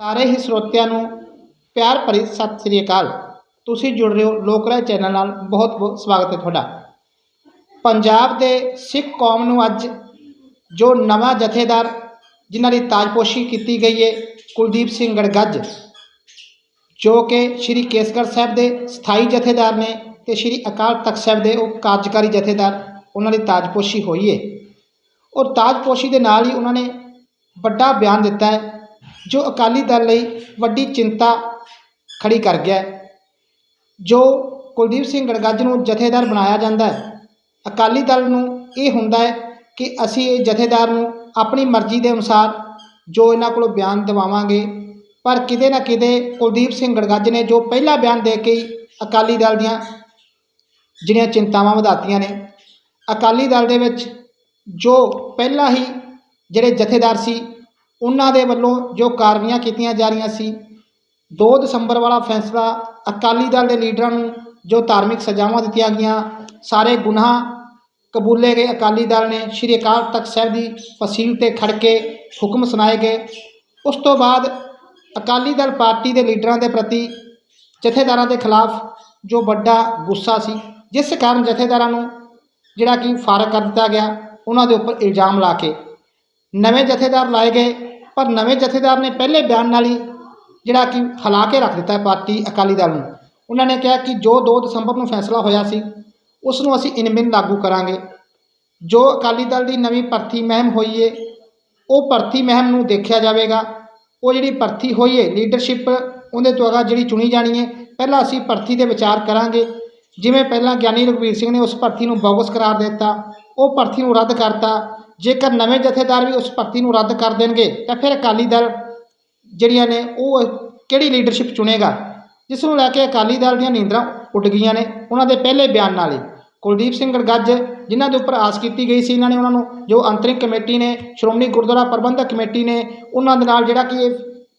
ਸਾਰੇ ਹੀ ਸਰੋਤਿਆਂ ਨੂੰ ਪਿਆਰ ਭਰੀ ਸਤਿ ਸ੍ਰੀ ਅਕਾਲ। ਤੁਸੀਂ ਜੁੜ ਰਹੇ ਹੋ ਲੋਕ ਰਾਏ ਚੈਨਲ ਨਾਲ। ਬਹੁਤ ਬਹੁਤ ਸਵਾਗਤ ਹੈ ਤੁਹਾਡਾ। ਪੰਜਾਬ ਦੇ ਸਿੱਖ ਕੌਮ ਨੂੰ ਅੱਜ ਜੋ ਨਵਾਂ ਜਥੇਦਾਰ ਜਿਨ੍ਹਾਂ ਦੀ ਤਾਜਪੋਸ਼ੀ ਕੀਤੀ ਗਈ ਹੈ, ਕੁਲਦੀਪ ਸਿੰਘ ਗੜਗੱਜ, ਜੋ ਕਿ ਸ਼੍ਰੀ ਕੇਸਗੜ੍ਹ ਸਾਹਿਬ ਦੇ ਸਥਾਈ ਜਥੇਦਾਰ ਨੇ ਤੇ ਸ਼੍ਰੀ ਅਕਾਲ ਤਖਤ ਸਾਹਿਬ ਦੇ ਉਹ ਕਾਰਜਕਾਰੀ ਜਥੇਦਾਰ, ਉਹਨਾਂ ਦੀ ਤਾਜਪੋਸ਼ੀ ਹੋਈ ਹੈ। ਔਰ ਤਾਜਪੋਸ਼ੀ ਦੇ ਨਾਲ ਹੀ ਉਹਨਾਂ ਨੇ ਵੱਡਾ ਬਿਆਨ ਦਿੱਤਾ ਹੈ ਜੋ ਅਕਾਲੀ ਦਲ ਲਈ ਵੱਡੀ ਚਿੰਤਾ ਖੜੀ ਕਰ ਗਿਆ ਜੋ ਕੁਲਦੀਪ ਸਿੰਘ ਗੜਗੱਜ ਨੂੰ ਜਥੇਦਾਰ ਬਣਾਇਆ ਜਾਂਦਾ ਹੈ। ਅਕਾਲੀ ਦਲ ਨੂੰ ਇਹ ਹੁੰਦਾ ਹੈ ਕਿ ਅਸੀਂ ਇਹ ਜਥੇਦਾਰ ਨੂੰ ਆਪਣੀ ਮਰਜ਼ੀ ਦੇ ਅਨੁਸਾਰ ਜੋ ਇਹਨਾਂ ਕੋਲੋਂ ਬਿਆਨ ਦਿਵਾਵਾਂਗੇ, ਪਰ ਕਿਤੇ ਨਾ ਕਿਤੇ ਕੁਲਦੀਪ ਸਿੰਘ ਗੜਗੱਜ ਨੇ ਜੋ ਪਹਿਲਾ ਬਿਆਨ ਦੇ ਕੇ ਹੀ ਅਕਾਲੀ ਦਲ ਦੀਆਂ ਜਿਹੜੀਆਂ ਚਿੰਤਾਵਾਂ ਵਧਾਤੀਆਂ ਨੇ, ਅਕਾਲੀ ਦਲ ਦੇ ਵਿੱਚ ਜੋ ਪਹਿਲਾਂ ਹੀ ਜਿਹੜੇ ਜਥੇਦਾਰ ਸੀ ਉਹਨਾਂ ਦੇ ਵੱਲੋਂ ਜੋ ਕਾਰਵਾਈਆਂ ਕੀਤੀਆਂ ਜਾ ਰਹੀਆਂ ਸੀ 2 ਦਸੰਬਰ ਵਾਲਾ ਫੈਸਲਾ ਅਕਾਲੀ ਦਲ ਦੇ ਲੀਡਰਾਂ ਨੂੰ ਜੋ ਧਾਰਮਿਕ ਸਜ਼ਾਵਾਂ ਦਿੱਤੀਆਂ ਗਈਆਂ, ਸਾਰੇ ਗੁਨਾਹ ਕਬੂਲੇ ਗਏ। ਅਕਾਲੀ ਦਲ ਨੇ ਸ਼੍ਰੀ ਅਕਾਲ ਤਖਤ ਸਾਹਿਬ ਦੀ ਫਸੀਲ ਤੇ ਖੜ ਕੇ ਹੁਕਮ ਸੁਣਾਏ ਗਏ। ਉਸ ਤੋਂ ਬਾਅਦ ਅਕਾਲੀ ਦਲ ਪਾਰਟੀ ਦੇ ਲੀਡਰਾਂ ਦੇ ਪ੍ਰਤੀ ਜਥੇਦਾਰਾਂ ਦੇ ਖਿਲਾਫ ਜੋ ਵੱਡਾ ਗੁੱਸਾ ਸੀ, ਜਿਸ ਕਾਰਨ ਜਥੇਦਾਰਾਂ ਨੂੰ ਜਿਹੜਾ ਕਿ ਫਾਰਗ ਕਰ ਦਿੱਤਾ ਗਿਆ, ਉਹਨਾਂ ਦੇ ਉੱਪਰ ਇਲਜ਼ਾਮ ਲਾ ਕੇ ਨਵੇਂ ਜਥੇਦਾਰ ਲਾਏ ਗਏ, ਪਰ ਨਵੇਂ ਜਥੇਦਾਰ ਨੇ ਪਹਿਲੇ ਬਿਆਨ ਨਾਲ ਹੀ ਜਿਹੜਾ ਕਿ ਹਿਲਾ ਕੇ ਰੱਖ ਦਿੱਤਾ ਪਾਰਟੀ ਅਕਾਲੀ ਦਲ ਨੂੰ। ਉਹਨਾਂ ਨੇ ਕਿਹਾ ਕਿ ਜੋ 2 ਦਸੰਬਰ ਨੂੰ ਫੈਸਲਾ ਹੋਇਆ ਸੀ, ਉਸ ਨੂੰ ਅਸੀਂ ਇਨਮਿਨ ਲਾਗੂ ਕਰਾਂਗੇ। ਜੋ ਅਕਾਲੀ ਦਲ ਦੀ ਨਵੀਂ ਭਰਤੀ ਮਹਿਮ ਹੋਈ ਏ, ਉਹ ਭਰਤੀ ਮਹਿਮ ਨੂੰ ਦੇਖਿਆ ਜਾਵੇਗਾ। ਉਹ ਜਿਹੜੀ ਭਰਤੀ ਹੋਈ ਏ, ਲੀਡਰਸ਼ਿਪ ਉਹਦੇ ਦੁਆਰਾ ਜਿਹੜੀ ਚੁਣੀ ਜਾਣੀ ਹੈ ਪਹਿਲਾਂ ਅਸੀਂ ਭਰਤੀ ਦੇ ਵਿਚਾਰ ਕਰਾਂਗੇ। ਜਿਵੇਂ ਪਹਿਲਾਂ ਗਿਆਨੀ ਰਘਵੀਰ ਸਿੰਘ ਨੇ ਉਸ ਭਰਤੀ ਨੂੰ ਬੋਗਸ ਕਰਾਰ ਦਿੱਤਾ, ਉਹ ਭਰਤੀ ਨੂੰ ਰੱਦ ਕਰਤਾ। ਜੇਕਰ ਨਵੇਂ ਜਥੇਦਾਰ ਵੀ ਉਸ ਭਰਤੀ ਨੂੰ ਰੱਦ ਕਰ ਦੇਣਗੇ, ਤਾਂ ਫਿਰ ਅਕਾਲੀ ਦਲ ਜਿਹੜੀਆਂ ਨੇ, ਉਹ ਕਿਹੜੀ ਲੀਡਰਸ਼ਿਪ ਚੁਣੇਗਾ? ਜਿਸ ਨੂੰ ਲੈ ਕੇ ਅਕਾਲੀ ਦਲ ਦੀਆਂ ਨੀਂਦਰਾਂ ਉੱਡ ਗਈਆਂ ਨੇ ਉਹਨਾਂ ਦੇ ਪਹਿਲੇ ਬਿਆਨ ਨਾਲ ਹੀ। ਕੁਲਦੀਪ ਸਿੰਘ ਗੜਗੱਜ, ਜਿਨ੍ਹਾਂ ਦੇ ਉੱਪਰ ਆਸ ਕੀਤੀ ਗਈ ਸੀ ਇਹਨਾਂ ਨੇ ਉਹਨਾਂ ਨੂੰ, ਜੋ ਅੰਤਰਿਮ ਕਮੇਟੀ ਨੇ, ਸ਼੍ਰੋਮਣੀ ਗੁਰਦੁਆਰਾ ਪ੍ਰਬੰਧਕ ਕਮੇਟੀ ਨੇ, ਉਹਨਾਂ ਦੇ ਨਾਲ ਜਿਹੜਾ ਕਿ ਇਹ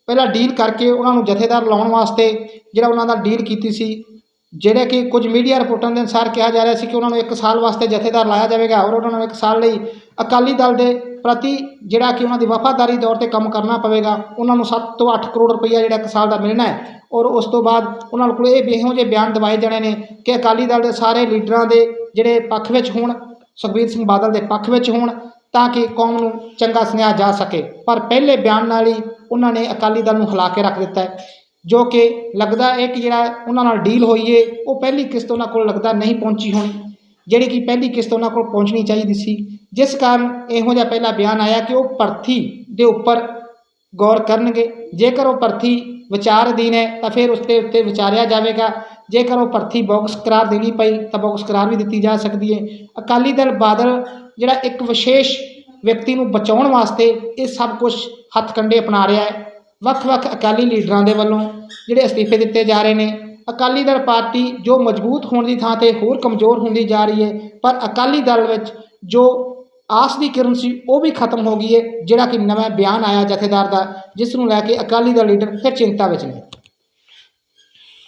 ਪਹਿਲਾਂ ਡੀਲ ਕਰਕੇ ਉਹਨਾਂ ਨੂੰ ਜਥੇਦਾਰ ਲਾਉਣ ਵਾਸਤੇ ਜਿਹੜਾ ਉਹਨਾਂ ਦਾ ਡੀਲ ਕੀਤੀ ਸੀ। ਜਿਹੜੇ ਕਿ ਕੁਝ ਮੀਡੀਆ ਰਿਪੋਰਟਾਂ ਦੇ ਅਨੁਸਾਰ ਕਿਹਾ ਜਾ ਰਿਹਾ ਸੀ ਕਿ ਉਹਨਾਂ ਨੂੰ 1 ਸਾਲ ਵਾਸਤੇ ਜਥੇਦਾਰ ਲਾਇਆ ਜਾਵੇਗਾ ਔਰ ਉਹਨਾਂ ਨੂੰ 1 ਸਾਲ ਲਈ ਅਕਾਲੀ ਦਲ ਦੇ ਪ੍ਰਤੀ ਜਿਹੜਾ ਕਿ ਉਹਨਾਂ ਦੀ ਵਫਾਦਾਰੀ ਤੌਰ ਤੇ ਕੰਮ ਕਰਨਾ ਪਵੇਗਾ, ਉਹਨਾਂ ਨੂੰ 7 ਤੋਂ 8 ਕਰੋੜ ਰੁਪਈਆ ਜਿਹੜਾ 1 ਸਾਲ ਦਾ ਮਿਲਣਾ ਹੈ ਔਰ ਉਸ ਤੋਂ ਬਾਅਦ ਉਹਨਾਂ ਕੋਲ ਇਹ ਵੀ ਇਹੋ ਜਿਹੇ ਬਿਆਨ ਦਿਵਾਏ ਜਾਣੇ ਨੇ ਕਿ ਅਕਾਲੀ ਦਲ ਦੇ ਸਾਰੇ ਲੀਡਰਾਂ ਦੇ ਜਿਹੜੇ ਪੱਖ ਵਿੱਚ ਹੋਣ, ਸੁਖਬੀਰ ਸਿੰਘ ਬਾਦਲ ਦੇ ਪੱਖ ਵਿੱਚ ਹੋਣ ਤਾਂ ਕਿ ਕੌਮ ਨੂੰ ਚੰਗਾ ਸੁਨੇਹਾ ਜਾ ਸਕੇ। ਪਰ ਪਹਿਲੇ ਬਿਆਨ ਨਾਲ ਹੀ ਉਹਨਾਂ ਨੇ ਅਕਾਲੀ ਦਲ ਨੂੰ ਹਿਲਾ ਕੇ ਰੱਖ ਦਿੱਤਾ ਹੈ। ਜੋ ਕਿ ਲੱਗਦਾ ਹੈ ਕਿ ਜਿਹੜਾ ਉਹਨਾਂ ਨਾਲ ਡੀਲ ਹੋਈ ਏ, ਉਹ ਪਹਿਲੀ ਕਿਸ਼ਤ ਉਹਨਾਂ ਕੋਲ ਲੱਗਦਾ ਨਹੀਂ ਪਹੁੰਚੀ ਹੋਣੀ, ਜਿਹੜੀ ਕਿ ਪਹਿਲੀ ਕਿਸ਼ਤ ਉਹਨਾਂ ਕੋਲ ਪਹੁੰਚਣੀ ਚਾਹੀਦੀ ਸੀ। ਜਿਸ ਕਾਰਨ ਇਹੋ ਜਿਹਾ ਪਹਿਲਾ ਬਿਆਨ ਆਇਆ ਕਿ ਉਹ ਭਰਤੀ ਦੇ ਉੱਪਰ ਗੌਰ ਕਰਨਗੇ। ਜੇਕਰ ਉਹ ਭਰਤੀ ਵਿਚਾਰ ਅਧੀਨ ਹੈ, ਤਾਂ ਫਿਰ ਉਸ ਦੇ ਉੱਤੇ ਵਿਚਾਰਿਆ ਜਾਵੇਗਾ। ਜੇਕਰ ਉਹ ਭਰਤੀ ਬਾਕਸ ਕਰਾਰ ਦੇਣੀ ਪਈ, ਤਾਂ ਬਾਕਸ ਕਰਾਰ ਵੀ ਦਿੱਤੀ ਜਾ ਸਕਦੀ ਹੈ ਅਕਾਲੀ ਦਲ ਬਾਦਲ, ਜਿਹੜਾ ਇੱਕ ਵਿਸ਼ੇਸ਼ ਵਿਅਕਤੀ ਨੂੰ ਬਚਾਉਣ ਵਾਸਤੇ ਇਹ ਸਭ ਕੁਝ ਹੱਥ ਕੰਡੇ ਅਪਣਾ ਰਿਹਾ ਹੈ। ਵੱਖ-ਵੱਖ ਅਕਾਲੀ ਲੀਡਰਾਂ ਦੇ ਵੱਲੋਂ ਜਿਹੜੇ ਅਸਤੀਫੇ ਦਿੱਤੇ ਜਾ ਰਹੇ ਨੇ। ਅਕਾਲੀ ਦਲ ਪਾਰਟੀ ਜੋ ਮਜ਼ਬੂਤ ਹੋਣ ਦੀ ਥਾਂ ਤੇ ਹੋਰ ਕਮਜ਼ੋਰ ਹੁੰਦੀ ਜਾ ਰਹੀ ਹੈ, ਪਰ ਅਕਾਲੀ ਦਲ ਵਿੱਚ ਜੋ ਆਸ ਦੀ ਕਿਰਨ ਸੀ, ਉਹ ਵੀ ਖਤਮ ਹੋ ਗਈ ਹੈ, ਜਿਹੜਾ ਕਿ ਨਵਾਂ ਬਿਆਨ ਆਇਆ ਜਥੇਦਾਰ ਦਾ, ਜਿਸ ਨੂੰ ਲੈ ਕੇ ਅਕਾਲੀ ਦਲ ਲੀਡਰ ਫਿਰ ਚਿੰਤਾ ਵਿੱਚ ਨੇ।